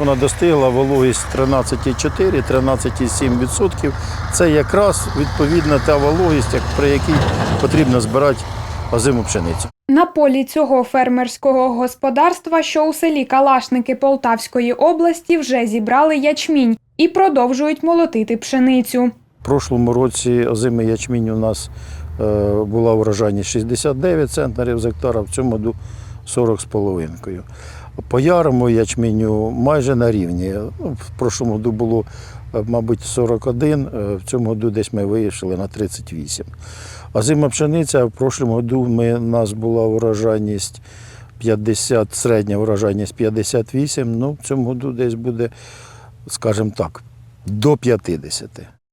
Вона достигла вологість 13,4-13,7%. Це якраз відповідна та вологість, при якій потрібно збирати озиму пшеницю. На полі цього фермерського господарства, що у селі Калашники Полтавської області, вже зібрали ячмінь і продовжують молотити пшеницю. В прошлому році озимий ячмінь у нас е, була урожайність 69 центнерів з гектара, в цьому 40 з половинкою. По ярому ячменю майже на рівні. Ну, в прошлому году було, е, мабуть, 41, е, в цьому году десь ми вийшли на 38. Озима пшениця в прошлому году ми, у нас була урожайність 50, середня урожайність 58, ну в цьому году десь буде, скажімо так, до 50.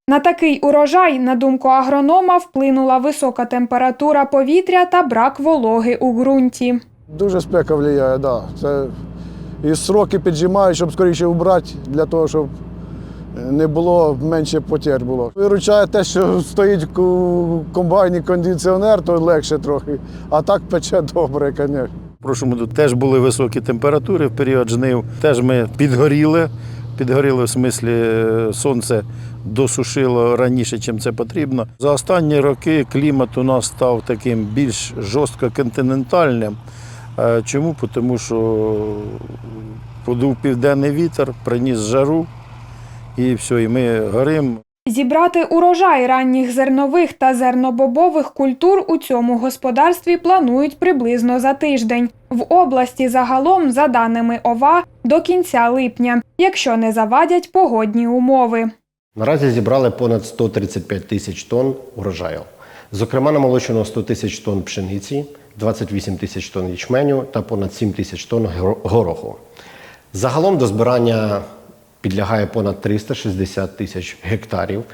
На такий урожай, на думку агронома, вплинула висока температура повітря та брак вологи у ґрунті. Дуже спека впливає, да. Це і сроки піджимають, щоб скоріше вбрати, для того, щоб не було менше потерь було. Виручає те, що стоїть у комбайні кондиціонер, то легше трохи. А так пече добре, звісно. В прошлому году теж були високі температури в період жнив. Теж ми підгоріли. Підгоріли в смислі е, сонце досушило раніше, чим це потрібно. За останні роки клімат у нас став таким більш жорстко континентальним. Е, Чому? Тому що подув південний вітер, приніс жару, і все, і ми горимо. Зібрати урожай ранніх зернових та зернобобових культур у цьому господарстві планують приблизно за тиждень. В області загалом, за даними ОВА, до кінця липня, якщо не завадять погодні умови. Наразі зібрали понад 135 тисяч тонн урожаю. Зокрема, намолочено 100 тисяч тонн пшениці, 28 тисяч тонн ячменю та понад 7 тисяч тонн гороху. Загалом до збирання підлягає понад 360 тисяч гектарів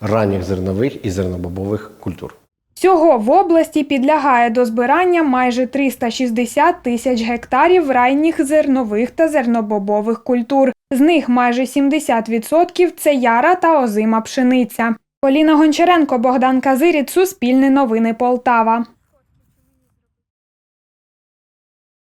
ранніх зернових і зернобобових культур. Всього в області підлягає до збирання майже 360 тисяч гектарів ранніх зернових та зернобобових культур. З них майже 70% – це яра та озима пшениця. Поліна Гончаренко, Богдан Казиріт, Суспільне новини Полтава.